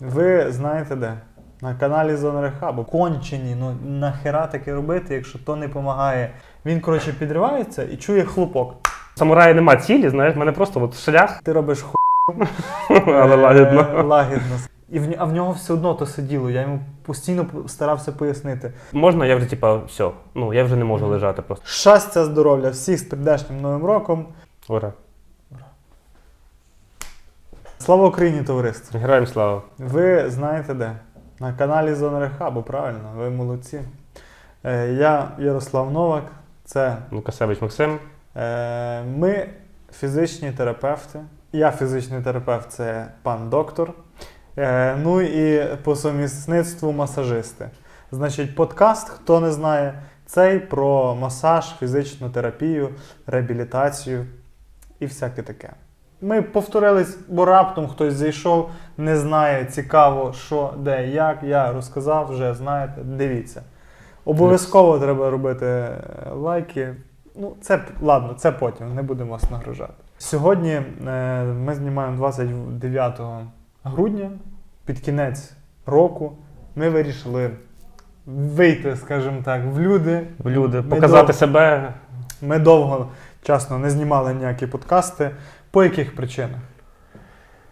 Ви знаєте де? На каналі Зона Рехабу. Кончені, ну нахера таке робити, якщо то не допомагає. Він, коротше, підривається і чує хлопок. Самурая нема цілі, знаєш, в мене просто от шлях, Ти робиш ху... але лагідно. Е, лагідно. І в, а в нього все одно то сиділо. Я йому постійно старався пояснити. Можна, я вже типа, все. Ну, я вже не можу лежати просто. Щастя, здоров'я, всіх з прийдешнім новим роком. Ура. Слава Україні, товариство! Героям слава. Ви знаєте де? На каналі Зона Рехабу, правильно, ви молодці. Е, я Ярослав Новак, це Лукасевич Максим. е, ми фізичні терапевти. Я фізичний терапевт, це пан доктор. Е, ну і по сумісництву масажисти. Значить, подкаст, хто не знає, цей про масаж, фізичну терапію, реабілітацію і всяке таке. Ми повторились, бо раптом хтось зайшов, не знає, цікаво, що, де, як. Я розказав, вже знаєте, дивіться. Обов'язково треба робити е, лайки. Ну, це ладно, це потім, не будемо вас нагружати. Сьогодні е, ми знімаємо 29 грудня, під кінець року. Ми вирішили вийти, скажімо так, в люди. В люди, Ми показати дов- себе. Ми довго, чесно, не знімали ніякі подкасти. По яких причинах?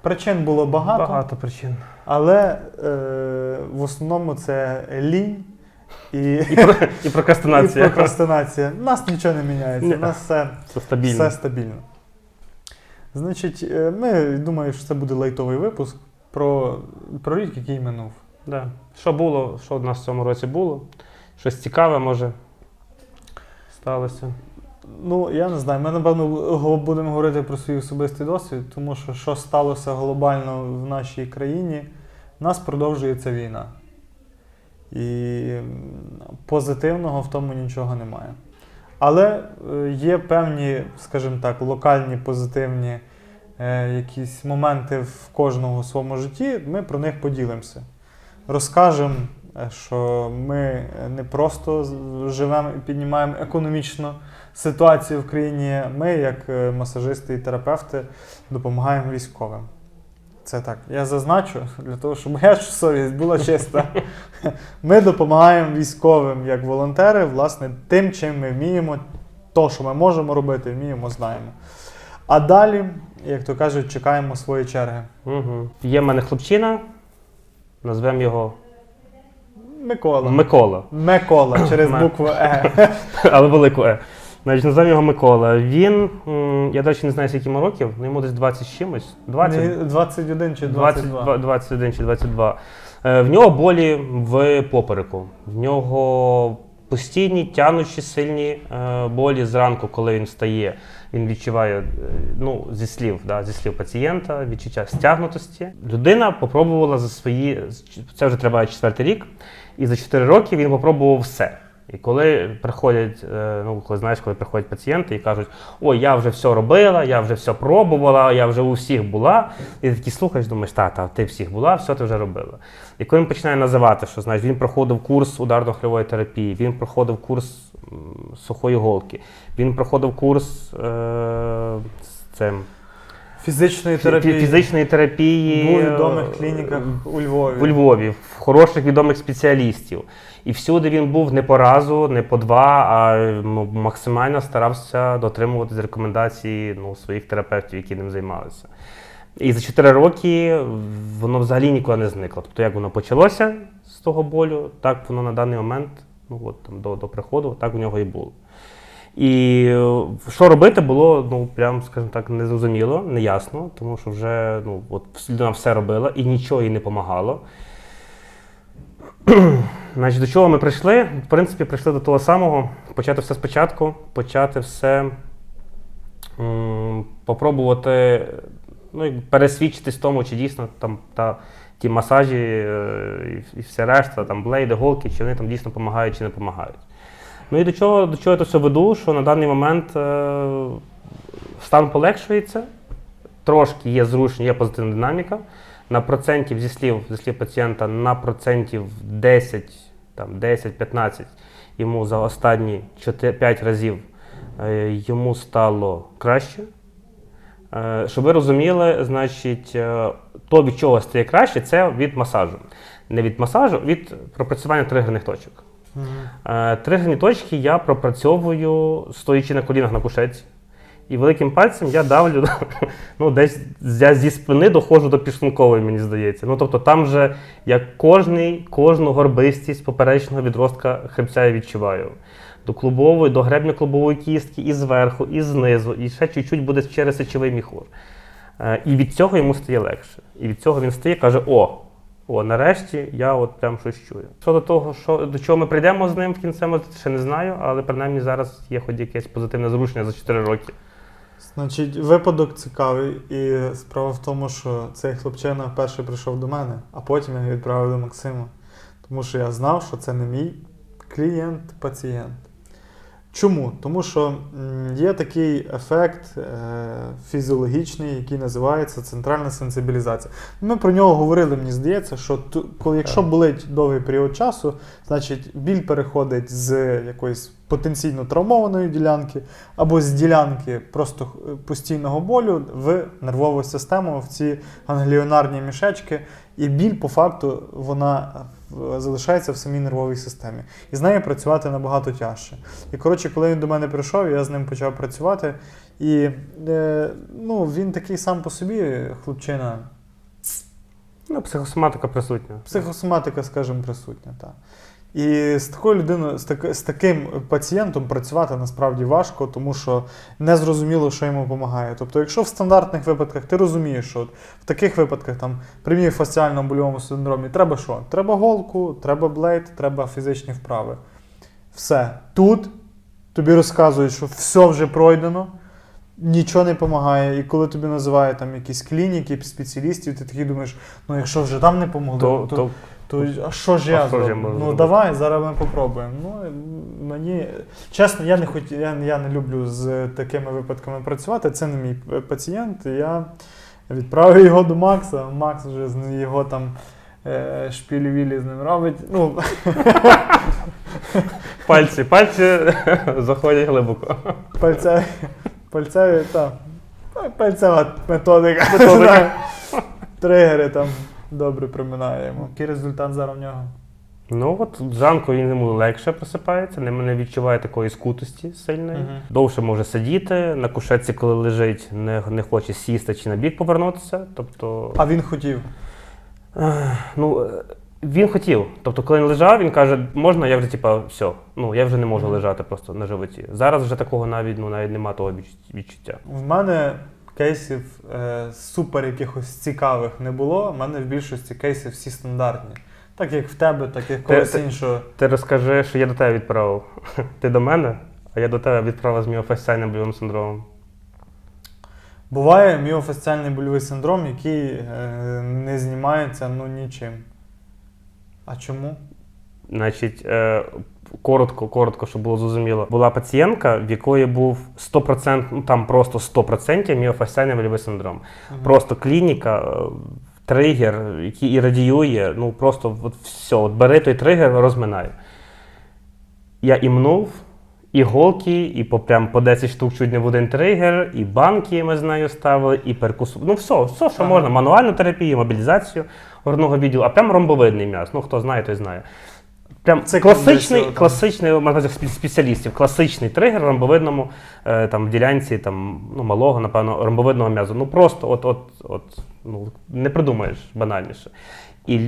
Причин було багато, Багато причин. але е, в основному це лінь і, І, про, і і прокрастинація. прокрастинація. У нас нічого не міняється, у нас все, Це стабільно. все стабільно. Значить, е, ми думаю, що це буде лайтовий випуск про, про рік, який минув. Да. Що було, що в нас в цьому році було? Щось цікаве, може, сталося. Ну, я не знаю, ми, напевно, будемо говорити про свій особистий досвід, тому що що сталося глобально в нашій країні, в нас продовжується війна. І позитивного в тому нічого немає. Але е, є певні, скажімо так, локальні позитивні е, якісь моменти в кожного своєму житті, ми про них поділимося. Розкажемо, е, що ми не просто живемо і піднімаємо економічно ситуацію в країні, ми, як е, масажисти і терапевти, допомагаємо військовим. Це так. Я зазначу для того, щоб моя совість була чиста. Ми допомагаємо військовим як волонтери, власне, тим, чим ми вміємо, то, що ми можемо робити, вміємо, знаємо. А далі, як то кажуть, чекаємо свої черги. Угу. Є в мене хлопчина, назвемо його Микола. Микола. Микола через букву Е. Але велику Е. Значить, назвемо його Микола. Він, м, я далі не знаю, скільки йому років, ну йому десь 20 з чимось. 20, Ні, 21 чи 22. 22, 21 чи 22. Е, В нього болі в попереку. В нього постійні тянучі сильні е, болі зранку, коли він встає. Він відчуває, е, ну, зі слів, да, зі слів пацієнта, відчуття стягнутості. Людина попробувала за свої, це вже триває четвертий рік, і за 4 роки він попробував все. І коли приходять, е, ну коли знаєш, коли приходять пацієнти і кажуть, ой, я вже все робила, я вже все пробувала, я вже у всіх була. І ти такий слухаєш, думаєш, та, та, ти всіх була, все ти вже робила. І коли він починає називати, що знаєш, він проходив курс ударно-хривої терапії, він проходив курс сухої голки, він проходив курс е, з цим Фізичної терапії. фізичної терапії у е, відомих клініках у Львові. у Львові, в хороших відомих спеціалістів. І всюди він був не по разу, не по два, а ну, максимально старався дотримуватись рекомендацій ну, своїх терапевтів, які ним займалися. І за 4 роки воно взагалі ніколи не зникло. Тобто, як воно почалося з того болю, так воно на даний момент, ну от там до, до приходу, так у нього і було. І е, що робити було, ну прям, скажімо так, незрозуміло, неясно, тому що вже ну, от людина все робила і нічого їй не допомагало. Значить, до чого ми прийшли? В принципі, прийшли до того самого, почати все спочатку, почати все м, попробувати ну, пересвідчитись в тому, чи дійсно там та, ті масажі е, і, і все решта, там блейди, голки, чи вони там дійсно допомагають чи не допомагають. Ну і до чого, до чого я це все веду, що на даний момент е, стан полегшується, трошки є зрушення, є позитивна динаміка. На процентів зі слів, зі слів пацієнта, на процентів 10, там, 10-15 йому за останні 4, 5 разів е, йому стало краще. Е, Щоб ви розуміли, значить, то, від чого стає краще, це від масажу. Не від масажу, від пропрацювання тригерних точок. Мгм. Е, Тригерні точки я пропрацьовую стоячи на колінах на кушетці. І великим пальцем я давлю ну, десь я зі спини доходжу до підшлункової, мені здається. Ну, тобто там вже я кожний, кожну горбистість поперечного відростка хребця я відчуваю. До клубової, до гребня клубової кістки, і зверху, і знизу, і ще чуть-чуть буде через сечовий міхур. Е, І від цього йому стає легше. І від цього він стає каже: О, о, нарешті я от прям щось чую. Щодо того, що до чого ми прийдемо з ним в кінцевому, ще не знаю, але принаймні зараз є хоч якесь позитивне зрушення за 4 роки. Значить, випадок цікавий, і справа в тому, що цей хлопчина вперше прийшов до мене, а потім я відправив до Максима. Тому що я знав, що це не мій клієнт-пацієнт. Чому? Тому що є такий ефект е, фізіологічний, який називається центральна сенсибілізація. Ми про нього говорили, мені здається, що коли, якщо болить довгий період часу, значить біль переходить з якоїсь потенційно травмованої ділянки або з ділянки просто е, постійного болю в нервову систему, в ці гангліонарні мішечки, і біль по факту вона залишається в самій нервовій системі. І з нею працювати набагато тяжче. І коротше, коли він до мене прийшов, я з ним почав працювати. І е, ну, він такий сам по собі, хлопчина, Ну, психосоматика присутня. психосоматика, скажімо, присутня. Та. І з такою людиною, з, так, з таким пацієнтом працювати насправді важко, тому що не зрозуміло, що йому допомагає. Тобто, якщо в стандартних випадках ти розумієш, що от в таких випадках там при фасціальному больовому синдромі треба що? Треба голку, треба блейд, треба фізичні вправи. Все. Тут тобі розказують, що все вже пройдено. Нічого не допомагає, і коли тобі називають там якісь клініки, спеціалістів, ти такий думаєш, ну якщо вже там не помогли, То, то, то, то а що ж А я що я зроблю? Ну зробити? давай, зараз ми попробуємо. Ну мені чесно, я не хоч я, я не люблю з такими випадками працювати. Це не мій пацієнт. Я відправив його до Макса. Макс вже з його там е, шпілі-вілі з ним робить. Ну, пальці, пальці заходять глибоко. пальцеві, пальцеві та пальцева методика. Методика. Тригери там добре приминаємо. Який результат зараз в нього? Ну от зранку він йому легше просипається, не, не відчуває такої скутості сильної. Мгм. Довше може сидіти. На кушетці, коли лежить, не, не хоче сісти чи на бік повернутися. Тобто, А він хотів. Ну, він хотів. Тобто, коли він лежав, він каже, можна, я вже типа, все, ну я вже не можу лежати просто на животі. Зараз вже такого навіть ну, навіть нема того відчуття. В мене кейсів е, супер якихось цікавих не було. У мене в більшості кейсів всі стандартні. Так як в тебе, так як когось Те- іншого. Ти розкажи, що я до тебе відправив. Ти до мене, а я до тебе відправив з міофасціальним больовим синдромом. Буває міофасціальний больовий синдром, який е, не знімається ну нічим. А чому? Значить, е, коротко, коротко, щоб було зрозуміло. Була пацієнтка, в якої був 100%, ну там просто 100% міофасціальний больовий синдром. Мгм. Просто клініка, е, тригер, який і радіює, ну просто от все, от бери той тригер, розминай. Я імнув, іголки, і по, прям по 10 штук чуть не в один тригер, і банки ми з нею ставили, і перкусу. Ну все, все, що Ага. можна. Мануальну терапію, мобілізацію грудного відділу, а прям ромбовидний м'яз. Ну хто знає, той знає. Прям Це класичний, кондиція, класичний можна сказати, спеціалістів, класичний тригер ромбовидному е, там, в ділянці там, ну, малого, напевно, ромбовидного м'язу. Ну просто от, от, от, ну, не придумаєш банальніше. І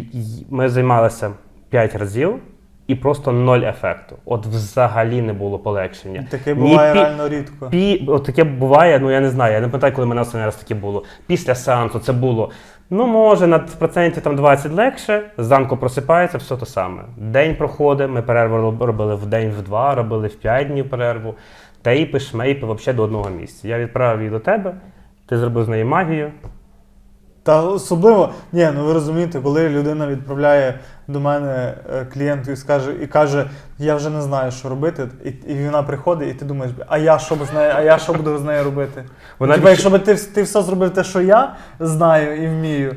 ми займалися 5 разів, і просто ноль ефекту. От взагалі не було полегшення. Таке Ні буває пі- реально рідко. Пі, от таке буває, ну я не знаю, я не пам'ятаю, коли мене останній раз таке було. Після сеансу це було. Ну, може, на процентів там 20 легше, зранку просипається, все те саме. День проходить, ми перерву робили в день, в два, робили в п'ять днів перерву. Тейпи, шмейпи, взагалі до одного місця. Я відправив її до тебе, ти зробив з неї магію. Та особливо, ні, ну ви розумієте, коли людина відправляє до мене е, клієнту і скаже, і каже, я вже не знаю, що робити, і, і вона приходить, і ти думаєш, а я що б з нею, а я що буду з нею робити? Вона Типа, якщо б ти, ти все зробив те, що я знаю і вмію,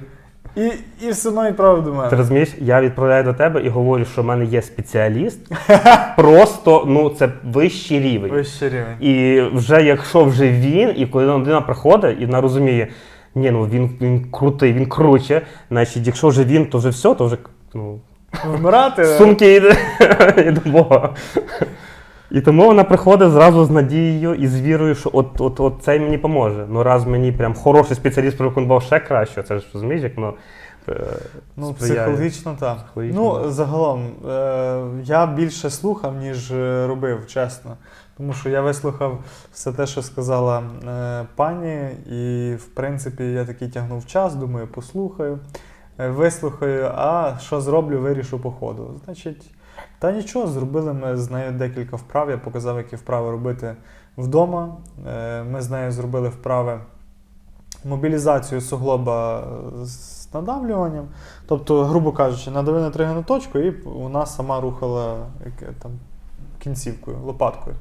і, і все одно відправив до Ти розумієш, я відправляю до тебе і говорю, що в мене є спеціаліст. Просто ну це вищий рівень. Вищий рівень. І вже якщо вже він, і коли людина приходить і вона розуміє, Ні, ну він, він крутий, він круче. Значить, якщо вже він, то вже все, то вже ну, Вмирати. сумки йде і до Бога. І тому вона приходить зразу з надією і з вірою, що от, от, от цей мені поможе. Ну раз мені прям хороший спеціаліст прорекомендував ще краще, це ж розумієш, як воно. е, Ну, сприяє. психологічно так. Психологічно, ну, да. загалом, е, я більше слухав, ніж е, робив, чесно. Тому що я вислухав все те, що сказала е, пані, і в принципі я такий тягнув час, думаю, послухаю, е, вислухаю, а що зроблю, вирішу по ходу. Значить, та нічого, зробили ми з нею декілька вправ. Я показав, які вправи робити вдома. Е, Ми з нею зробили вправи мобілізацію суглоба з надавлюванням. Тобто, грубо кажучи, надави на тригерну точку, і вона сама рухала там, кінцівкою, лопаткою.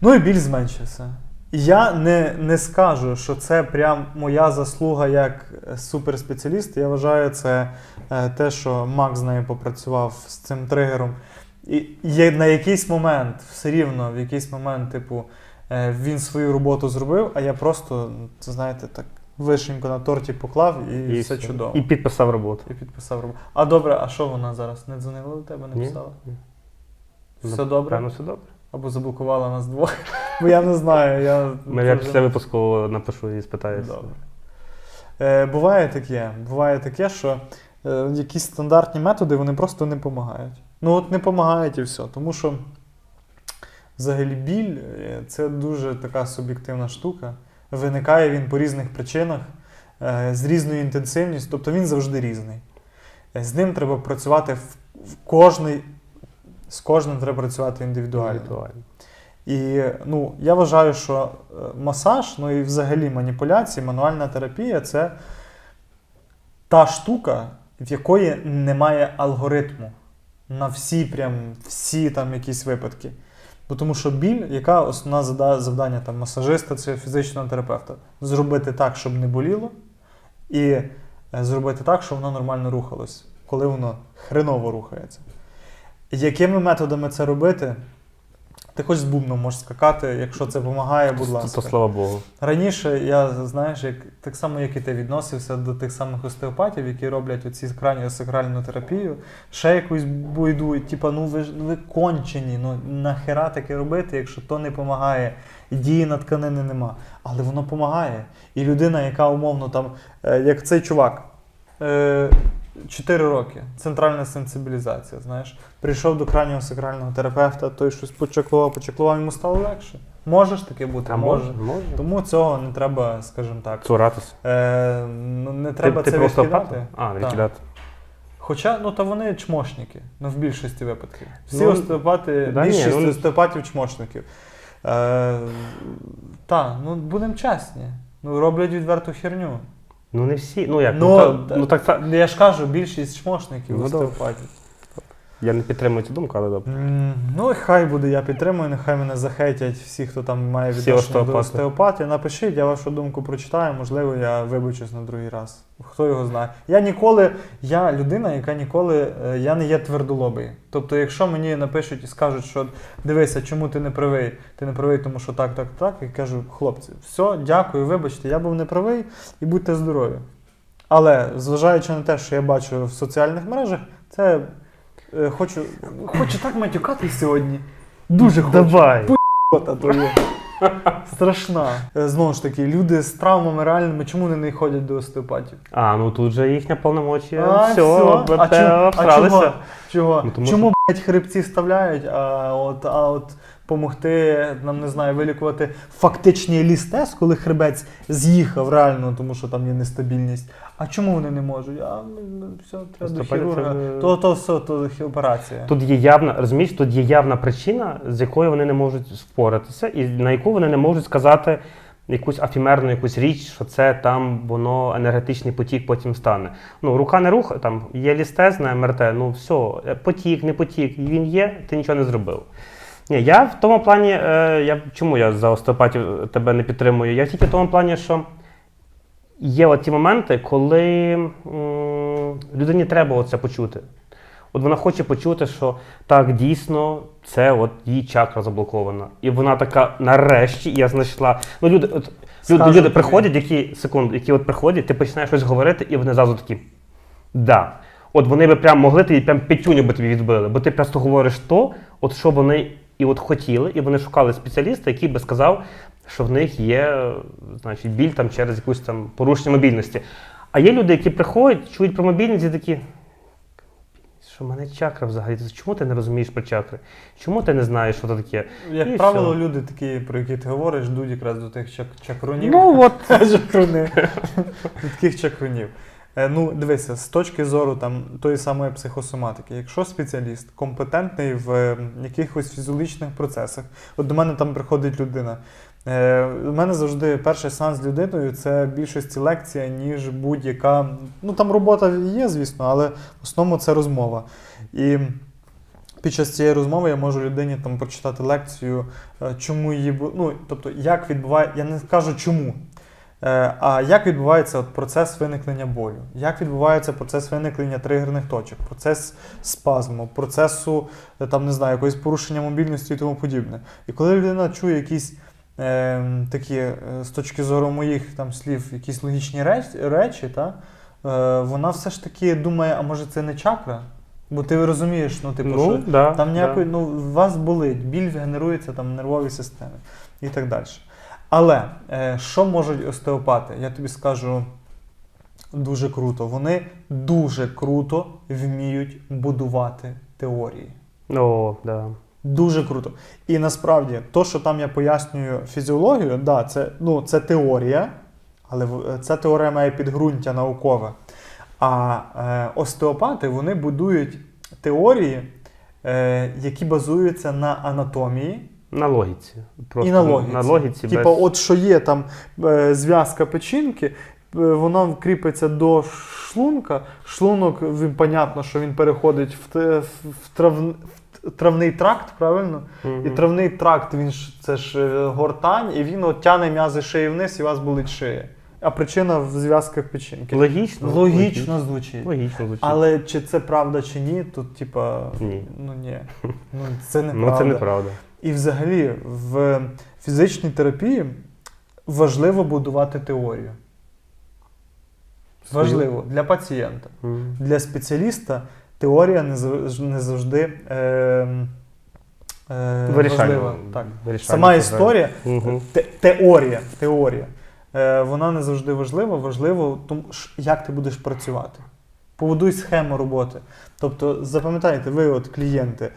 Ну і біль зменшився. Я не, не скажу, що це прям моя заслуга як е, суперспеціаліст. Я вважаю, це е, те, що Макс з нею попрацював з цим тригером. І є на якийсь момент, все рівно, в якийсь момент, типу, е, він свою роботу зробив, а я просто, ну, знаєте, так вишеньку на торті поклав і, все чудово. І підписав роботу. І підписав роботу. А добре, а що вона зараз? Не дзвонила до тебе, не писала? Ні. Все добре? Певно, все добре. Або заблокувала нас двох. Бо я не знаю. Я, Ну, Я після випуску напишу і спитаю. Добре. Е, буває таке, буває таке, що е, якісь стандартні методи вони просто не допомагають. Ну от не допомагають і все. Тому що взагалі біль е, це дуже така суб'єктивна штука. Виникає він по різних причинах, е, з різною інтенсивністю, тобто він завжди різний. Е, З ним треба працювати в, в кожний, з кожним треба працювати індивідуально. Індивідуально. І ну, я вважаю, що е, масаж, ну і взагалі маніпуляції, мануальна терапія це та штука, в якої немає алгоритму на всі, прям, всі там якісь випадки. Бо тому що біль, яка основна завдання там, масажиста чи фізичного терапевта? Зробити так, щоб не боліло, і е, зробити так, щоб воно нормально рухалось, коли воно хреново рухається. Якими методами це робити? Ти хоч з бубном можеш скакати, якщо це допомагає, будь ласка. то слава Богу. Раніше я, знаєш, як так само, як і ти відносився до тих самих остеопатів, які роблять оці краніосакральну терапію, ще якусь буйду, типа, ну ви ж ви кончені, ну нахера таке робити, якщо то не допомагає, і дії на тканини нема. Але воно допомагає. І людина, яка умовно там, е, як цей чувак, е, 4 роки, центральна сенсибілізація, знаєш, прийшов до краніосакрального терапевта, той щось почеклував, почеклував, йому стало легше. Може ж таке бути? А може? Може. Тому цього не треба, скажімо так. Цуратися. Е, ну, не треба ти, це ти просто відкидати. А, відкидати. Хоча, ну та вони чмошники, ну в більшості випадків. Всі Ну, остеопати, да більшість ну, остеопатів чмошників. Е, та, ну будемо чесні. Ну, роблять відверту херню. Ну не всі. Ну як? Ну, Ну, та- ну так та- Я ж кажу, більшість чмошників Ну, добре. остеопатів. Я не підтримую цю думку, але добре. М, Ну, хай буде, я підтримую, нехай мене захейтять всі, хто там має Всі відношення до остеопати. остеопатії. Напишіть, я вашу думку прочитаю, можливо, я вибачусь на другий раз. Хто його знає. Я ніколи, я людина, яка ніколи, е, я не є твердолобий. Тобто, якщо мені напишуть і скажуть, що дивися, чому ти не правий, ти не правий, тому що так, так, так, я кажу, хлопці, все, дякую, вибачте, я був не правий і будьте здорові. Але зважаючи на те, що я бачу в соціальних мережах, це е, хочу, хочу так матюкати сьогодні. Дуже хочу. Давай. Пу***та твоє. Страшна. Е, Знову ж таки, люди з травмами реальними, чому вони не ходять до остеопатів? А, ну тут же їхня повномочія. А, все, всьо. А, чому- а обсралися. чого? Чого? Ну, тому чому блядь, хребці вставляють, а от, а от помогти, нам не знаю, вилікувати фактичний лістез, коли хребець з'їхав реально, тому що там є нестабільність. А чому вони не можуть? А ну, все, треба до хірурга. це- То, то все, то операція. Тут є явна, розумієш, тут є явна причина, з якою вони не можуть впоратися, і на яку вони не можуть сказати якусь афімерну якусь річ, що це там воно енергетичний потік потім стане. Ну, рука не рух, там є лістез на МРТ, ну все, потік, не потік, він є, ти нічого не зробив. Ні, я в тому плані, е, я, чому я за остеопатів тебе не підтримую? Я тільки в тому плані, що є от ті моменти, коли м, людині треба оце почути. От вона хоче почути, що так, дійсно, це от її чакра заблокована. І вона така, нарешті, я знайшла. Ну, люди, от, люди, люди тобі. приходять, які секунду, які от приходять, ти починаєш щось говорити, і вони зразу такі. Да. От вони би прям могли тобі прям п'ятюню би тобі відбили, бо ти просто говориш то, от що вони і от хотіли, і вони шукали спеціаліста, який би сказав, що в них є значить, біль там через якусь там порушення мобільності. А є люди, які приходять, чують про мобільність і такі. Що в мене чакра взагалі? Чому ти не розумієш про чакри? Чому ти не знаєш, що це таке? Як І правило, все. люди такі, про які ти говориш, йдуть якраз до тих чак- чакрунів. Ну от. До таких чакрунів. Е, Ну, дивися, з точки зору там, тої самої психосоматики, якщо спеціаліст компетентний в е, якихось фізіологічних процесах, от до мене там приходить людина. Е, у мене завжди перший сеанс з людиною це більшості лекція, ніж будь-яка. Ну там робота є, звісно, але в основному це розмова. І під час цієї розмови я можу людині там прочитати лекцію, чому її ну, тобто, як відбуває, я не скажу чому. Е, А як відбувається от процес виникнення болю? Як відбувається процес виникнення тригерних точок, процес спазму, процесу е, там не знаю, якогось порушення мобільності і тому подібне. І коли людина чує якісь е, такі, з точки зору моїх там слів, якісь логічні речі, речі та, е, вона все ж таки думає, а може це не чакра? Бо ти розумієш, ну типу, ну, що да, там ніякої, да. ну, у вас болить, біль генерується там в нервовій системі і так далі. Але е, що можуть остеопати? Я тобі скажу дуже круто. Вони дуже круто вміють будувати теорії. О, да. Дуже круто. І насправді, то, що там я пояснюю фізіологію, да, це, ну, це теорія, але ця теорія має підґрунтя наукове. А е, остеопати вони будують теорії, е, які базуються на анатомії На логіці. Просто і на логіці. На логіці Типа, без... от що є там е, зв'язка печінки, е, вона кріпиться до шлунка. Шлунок, він, понятно, що він переходить в, в, трав, в травний тракт, правильно? Мгм. І травний тракт, він ж це ж е, гортань, і він от тяне м'язи шиї вниз, і у вас болить шия. А причина в зв'язках печінки. Логічно. Логічно звучить. Логічно звучить. Але чи це правда чи ні, тут типа. Ні. Ну ні. Ну це неправда. Ну, це неправда. І взагалі в фізичній терапії важливо будувати теорію. Важливо для пацієнта. Для спеціаліста теорія не завжди е, е, Вирішальна. важлива. Так. Вирішальна Сама історія, те- теорія, теорія. Е, вона не завжди важлива. Важливо, тому, як ти будеш працювати. Побудуй схему роботи. Тобто, запам'ятайте, ви, от клієнти,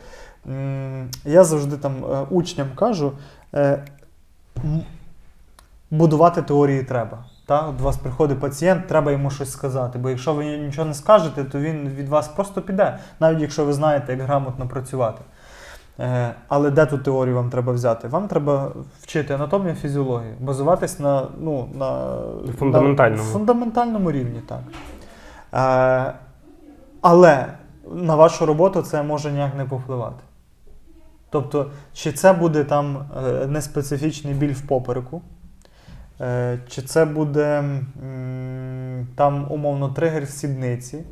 я завжди там е, учням кажу: е, будувати теорії треба. Та? От До вас приходить пацієнт, треба йому щось сказати. Бо якщо ви нічого не скажете, то він від вас просто піде, навіть якщо ви знаєте, як грамотно працювати. Е, Але де ту теорію вам треба взяти? Вам треба вчити анатомію, фізіологію, базуватись на, ну, на, Фундаментальному. на фундаментальному рівні, так. Е, але на вашу роботу це може ніяк не повпливати. Тобто, чи це буде там е, неспецифічний біль в попереку, е, чи це буде там умовно тригер в сідниці,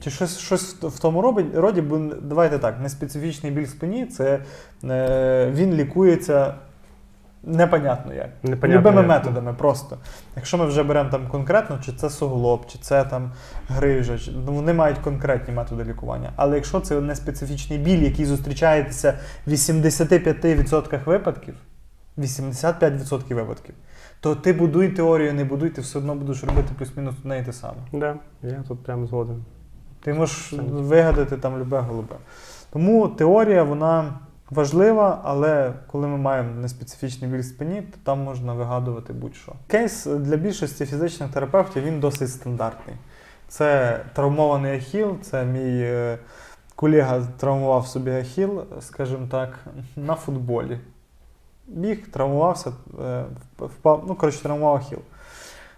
чи щось, щось в тому роді, бо давайте так, неспецифічний біль в спині, це е, він лікується непонятно як. Непонятно Любими як. методами просто. Якщо ми вже беремо там конкретно, чи це суглоб, чи це там грижа, чи, ну, вони мають конкретні методи лікування. Але якщо це не специфічний біль, який зустрічається в 85% випадків, 85% випадків, то ти будуй теорію, не будуй, ти все одно будеш робити плюс-мінус одне і те саме. Да, я тут прямо згоден. Ти можеш вигадати там любе голубе. Тому теорія вона важлива, але коли ми маємо неспецифічний біль спині, то там можна вигадувати будь-що. Кейс для більшості фізичних терапевтів він досить стандартний. Це травмований ахіл, це мій е, колега травмував собі ахіл, скажімо так, на футболі. Біг, травмувався, е, впав, ну, коротше, травмував ахіл.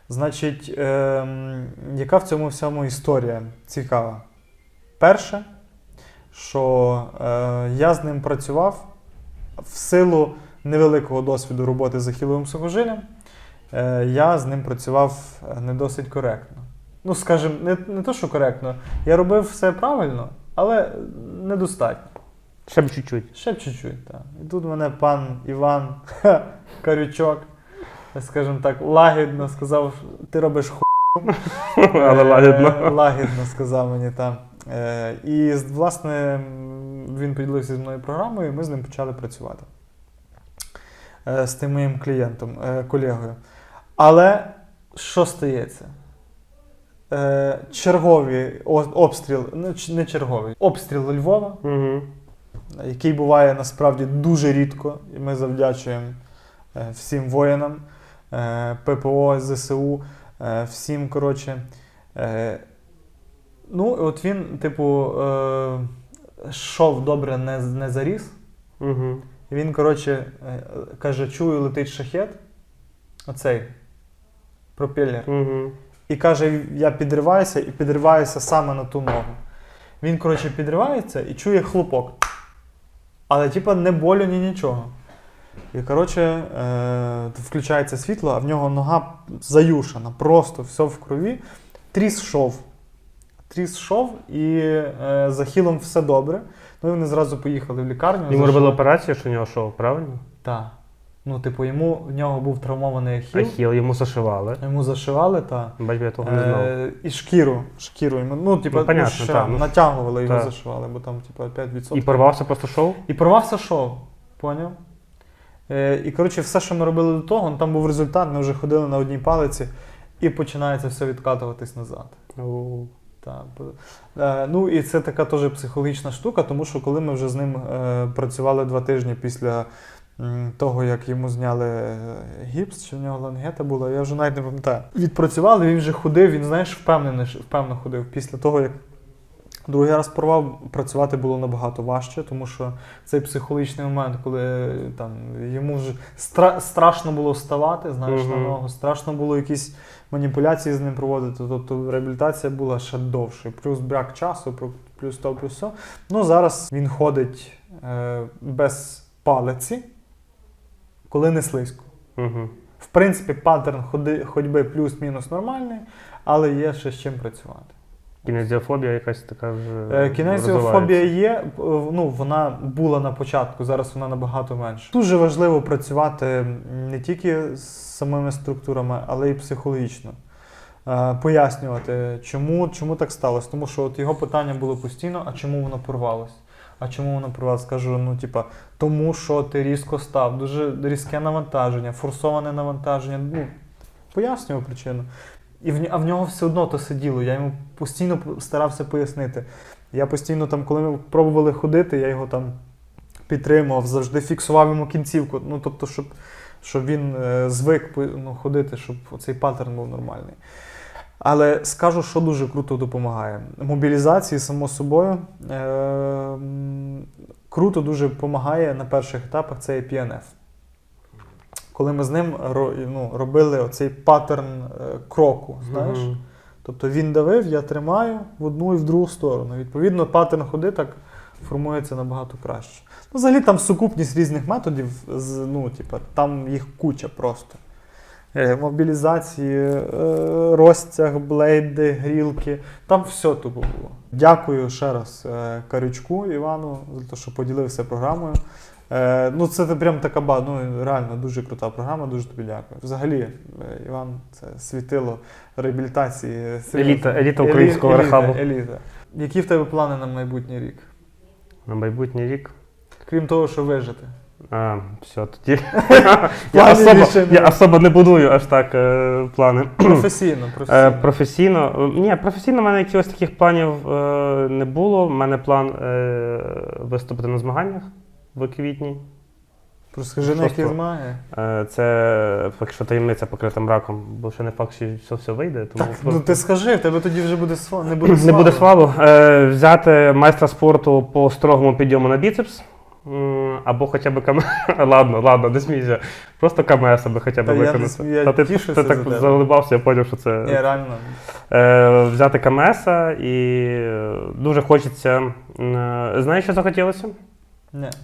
Значить, ем, яка в цьому всьому історія цікава? Перше, що е, я з ним працював в силу невеликого досвіду роботи з ахіловим сухожилем, е, я з ним працював е, не досить коректно. Ну, скажімо, не, не то, що коректно, я робив все правильно, але недостатньо. Ще б чуть-чуть. Ще б чуть-чуть, так. І тут мене пан Іван Карючок, скажімо так, лагідно сказав, що ти робиш. Але Е, лагідно. Лагідно сказав мені там. Е, І, власне, він поділився зі мною програмою, і ми з ним почали працювати. Е, З тим моїм клієнтом, колегою. Але що стається? Черговий обстріл, не черговий, обстріл Львова, Угу. який буває насправді дуже рідко, і ми завдячуємо всім воїнам, ППО, ЗСУ, всім, коротше. Е, Ну, от він, типу, е, шов добре не, не заріс. Угу. Він, коротше, е, каже: чую, летить шахет. Оцей пропелер. Угу. І каже, я підриваюся і підриваюся саме на ту ногу. Він, коротше, підривається і чує хлопок. Але, типа, не болю, ні нічого. І, коротше, е, включається світло, а в нього нога заюшена, просто все в крові. Тріс шов. Тріс шов, і е, за хілом все добре. Ну і вони зразу поїхали в лікарню. Йому робили операцію, що у нього шов, правильно? Так. Ну, типу, йому в нього був травмований ахіл. Ахіл, йому зашивали. Йому зашивали, та. Бач, я того не знав. Е, і шкіру. Шкіру йому. Ну, типу, Ну, понятно, ще та, ну, натягували його, та. зашивали, бо там, типу, 5%. І порвався просто шов? І порвався шов, поняв? Е, і коротше, все, що ми робили до того, ну, там був результат, ми вже ходили на одній палиці, і починається все відкатуватись назад. Так. Е, ну і це така теж психологічна штука, тому що коли ми вже з ним е, працювали два тижні після того, як йому зняли гіпс, чи в нього лангета була, я вже навіть не пам'ятаю. Відпрацювали, він вже ходив, він, знаєш, впевнений, впевнено ходив. Після того, як другий раз порвав, працювати було набагато важче, тому що цей психологічний момент, коли там йому вже стра- страшно було вставати, знаєш, на ногу, страшно було якісь маніпуляції з ним проводити, тобто реабілітація була ще довше. Плюс брак часу, плюс то, плюс все. Ну зараз він ходить е, без палиці, коли не слизько. Угу. В принципі, паттерн ходи, ходьби плюс-мінус нормальний, але є ще з чим працювати. Кінезіофобія якась така вже. Е, Кінезіофобія є, е, ну вона була на початку, зараз вона набагато менше. Дуже важливо працювати не тільки з самими структурами, але й психологічно. Е, Пояснювати, чому, чому так сталося. Тому що от його питання було постійно: а чому воно порвалось? А чому воно порвалось? Кажу, ну типа, тому що ти різко став, дуже різке навантаження, форсоване навантаження. Ну, пояснював причину. І в, а в нього все одно то сиділо. Я йому постійно старався пояснити. Я постійно там, коли ми пробували ходити, я його там підтримував, завжди фіксував йому кінцівку. Ну, тобто, щоб, щоб він е, звик ну, ходити, щоб цей паттерн був нормальний. Але скажу, що дуже круто допомагає. Мобілізації, само собою, е, круто дуже допомагає на перших етапах це PNF. Коли ми з ним ну, робили оцей паттерн е, кроку, знаєш? Мгм. Тобто він давив, я тримаю в одну і в другу сторону. Відповідно, паттерн ходи так формується набагато краще. Ну, взагалі там сукупність різних методів, ну, типа, там їх куча просто. Е, Мобілізації, е, розтяг, блейди, грілки. Там все тупо було. Дякую ще раз Карючку Івану за те, що поділився програмою. Е, ну, це прям така ба, ну, реально дуже крута програма, дуже тобі дякую. Взагалі, е, Іван, це світило реабілітації. Еліта- еліта українського еліта, рехабу. Еліта. Які в тебе плани на майбутній рік? На майбутній рік. Крім того, що вижити. А, все, тоді. я, особо, я особо не будую аж так е, плани. Професійно, Е, професійно. професійно. е, Ні, професійно в мене якихось таких планів е, не було. У мене план е, виступити на змаганнях в квітні. Розкажи, на які змаги. Е, це поки що таємниця покрита мраком, бо ще не факт, що все, все вийде. Тому Так, ну ти скажи, в тебе тоді вже буде сва... не буде не буде славу. Е, взяти майстра спорту по строгому підйому на біцепс. Або хоча б КМ. ладно, ладно, не смійся. Просто КМС аби хоча б виконати. я Та ти, ти за так тебе. залибався, я зрозумів, що це. Ні, реально. Е, взяти КМС і е, дуже хочеться. Знаєш, що захотілося?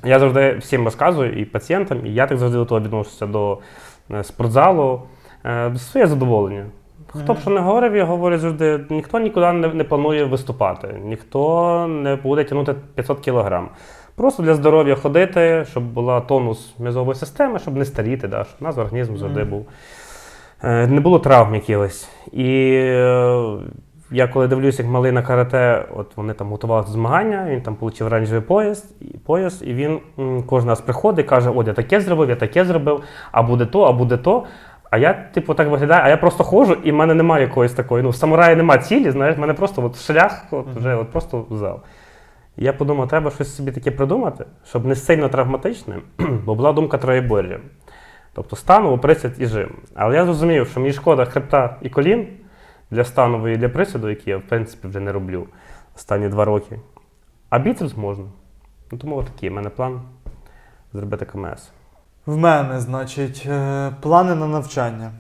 Я завжди всім розказую, і пацієнтам, і я так завжди до того відношуся до е, спортзалу. Е, Своє задоволення. Хто б що не говорив, я говорю завжди: ніхто нікуди не, не планує виступати, ніхто не буде тягнути 500 кілограм. Просто для здоров'я ходити, щоб була тонус м'язової системи, щоб не старіти, да, щоб у нас організм завжди був. Е, Не було травм якихось. І я коли дивлюся, як малий на карате, от вони там готувалися до змагання, він там отримав оранжевий пояс, і, пояс, і він м, кожен раз приходить і каже: От я таке зробив, я таке зробив, а буде то, а буде то. А я, типу, так виглядаю, а я просто ходжу, і в мене немає якоїсь такої. Ну, в самураї немає цілі, знаєш, в мене просто от шлях, от вже от просто в зал. І я подумав, треба щось собі таке придумати, щоб не сильно травматичним, бо була думка троєбор'я. Тобто станово, присід і жим. Але я зрозумів, що мені шкода хребта і колін для станової і для присіду, які я в принципі вже не роблю останні два роки. А біцепс можна. Ну, тому отакий, в мене план зробити КМС. В мене, значить, е, плани на навчання.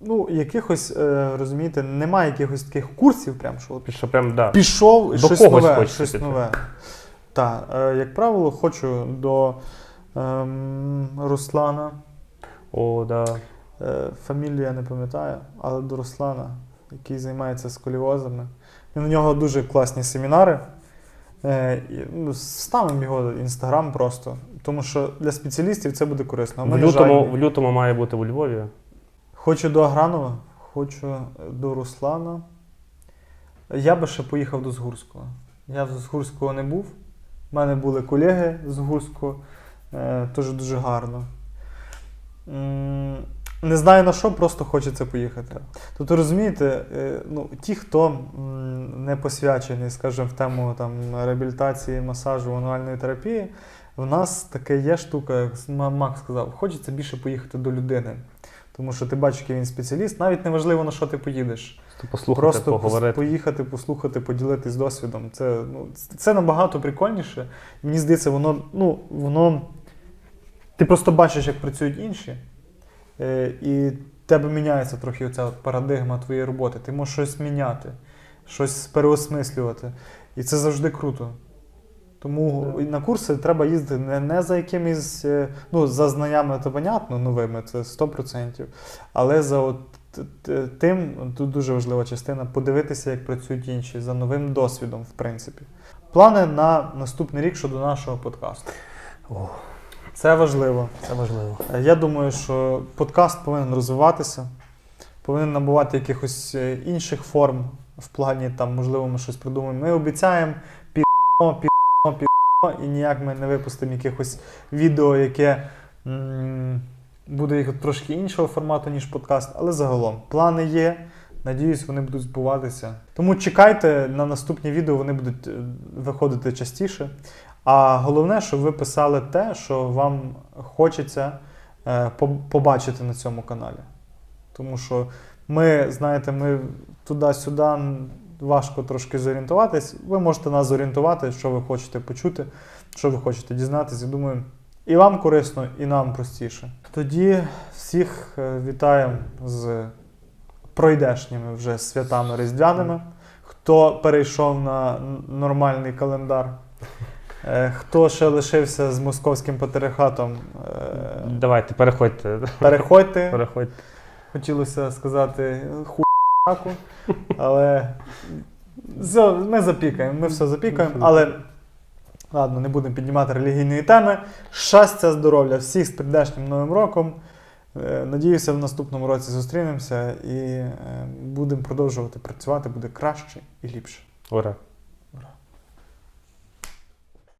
Ну, якихось, е, розумієте, немає якихось таких курсів, прям, що от Що прям, да. пішов і До щось когось нове. Щось піти. нове. Так, е, як правило, хочу до ем, Руслана. О, да. Е, фамілію я не пам'ятаю, але до Руслана, який займається сколіозами. І на нього дуже класні семінари. Е, ну, ставимо його інстаграм просто. Тому що для спеціалістів це буде корисно. В лютому, в лютому має бути у Львові. Хочу до Агранова, хочу до Руслана. Я би ще поїхав до Згурського. Я з Згурського не був. У мене були колеги з Згурського. Е, теж дуже гарно. Не знаю на що, просто хочеться поїхати. Тобто, розумієте, е, ну, ті, хто не посвячений, скажімо, в тему там, реабілітації, масажу, мануальної терапії, в нас таке є штука, як Макс сказав, хочеться більше поїхати до людини. Тому що ти бачиш, який він спеціаліст, навіть неважливо, на що ти поїдеш. Послухати, Просто поговорити. поїхати, послухати, поділитись досвідом. Це, ну, це- набагато прикольніше. Мені здається, воно, ну, воно. Ти просто бачиш, як працюють інші, і в тебе міняється трохи оця парадигма твоєї роботи. Ти можеш щось міняти, щось переосмислювати. І це завжди круто. Тому Так. на курси треба їздити не, не за якимись, е, ну, за знаннями, то понятно, новими, це 100%. Але за от тим, тут дуже важлива частина, подивитися, як працюють інші, за новим досвідом, в принципі. Плани на наступний рік щодо нашого подкасту. О, Це важливо. це важливо. Е, Я думаю, що подкаст повинен розвиватися, повинен набувати якихось е, інших форм в плані, там, можливо, ми щось придумаємо. Ми обіцяємо пі***о, пі***о, пі***о, і ніяк ми не випустимо якихось відео, яке м, буде трошки іншого формату, ніж подкаст, але загалом плани є. Надіюсь, вони будуть збуватися. Тому чекайте на наступні відео, вони будуть е, виходити частіше. А головне, щоб ви писали те, що вам хочеться е, побачити на цьому каналі. Тому що ми, знаєте, ми туди-сюди важко трошки зорієнтуватись. Ви можете нас зорієнтувати, що ви хочете почути, що ви хочете дізнатися. Думаю, і вам корисно, і нам простіше. Тоді всіх е, вітаємо з пройдешніми вже святами різдвяними. Хто перейшов на нормальний календар, хто ще лишився з московським патріархатом, е, Давайте, переходьте. переходьте. переходьте. Хотілося сказати хуяку, але ми запікаємо, ми все запікаємо, але ладно, не будемо піднімати релігійної теми. Щастя, здоров'я, всіх з прийдешнім новим роком. Е, Надіюся, в наступному році зустрінемося і е, будемо продовжувати працювати, буде краще і ліпше. Ура.